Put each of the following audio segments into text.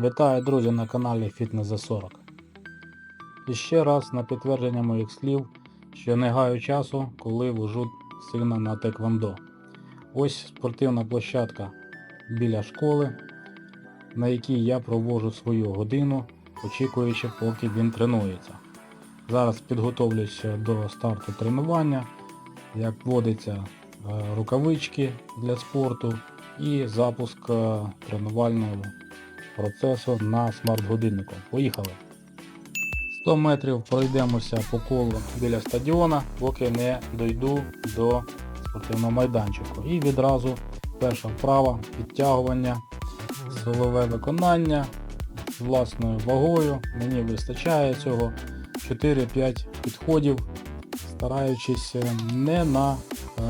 Вітаю, друзі, на каналі Фітнес за 40. І ще раз на підтвердження моїх слів, що не гаю часу, коли вожу сина на теквондо. Ось спортивна площадка біля школи, на якій я провожу свою годину, очікуючи, поки він тренується. Зараз підготовлюся до старту тренування, як водиться е, рукавички для спорту і запуск е, тренувального процесу на смарт-годиннику. Поїхали. 100 метрів пройдемося по колу біля стадіона, поки не дойду до спортивного майданчику. І відразу перша вправа, підтягування, силове виконання з власною вагою. Мені вистачає цього 4-5 підходів, стараючись е, не на е,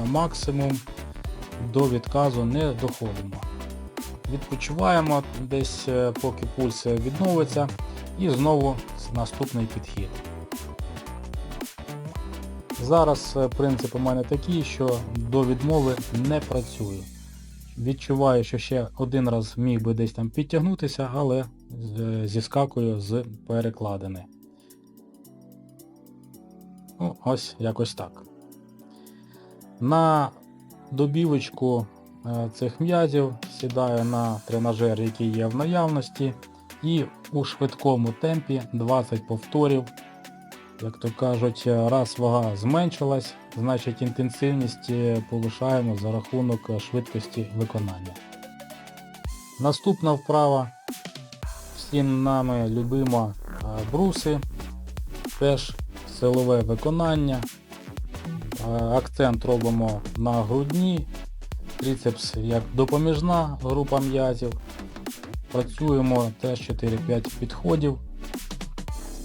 максимум до відказу не доходимо. Відпочиваємо десь е, поки пульс відновиться і знову наступний підхід. Зараз е, принцип у мене такий, що до відмови не працюю. Відчуваю, що ще один раз міг би десь там підтягнутися, але е, зіскакую з перекладини. Ну, ось якось так. На добівочку цих м'язів сідаю на тренажер, який є в наявності, і у швидкому темпі 20 повторів. Як то кажуть, раз вага зменшилась, значить інтенсивність е, повишаємо за рахунок е, швидкості виконання. Наступна вправа всім нами любима е, бруси, теж силове виконання. Е, Акцент робимо на грудні, трицепс як допоміжна група м'язів. Працюємо теж 4-5 підходів.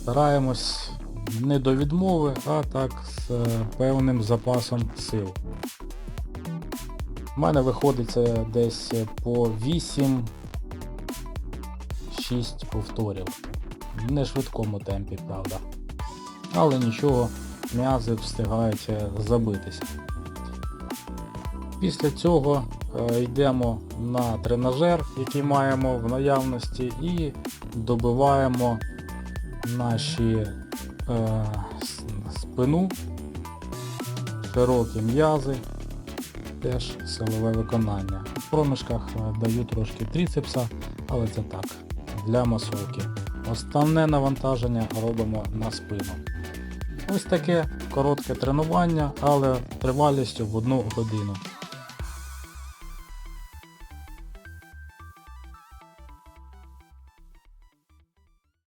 Стараємось не до відмови, а так з е, певним запасом сил. У мене виходить це десь по 8-6 повторів. В нешвидкому темпі, правда. Але нічого, м'язи встигають е, забитися. Після цього е, йдемо на тренажер, який маємо в наявності, і добиваємо наші е, спину, широкі м'язи, теж силове виконання. В проміжках е, даю трошки трицепса, але це так, для масовки. Основне навантаження робимо на спину. Ось таке коротке тренування, але тривалістю в одну годину.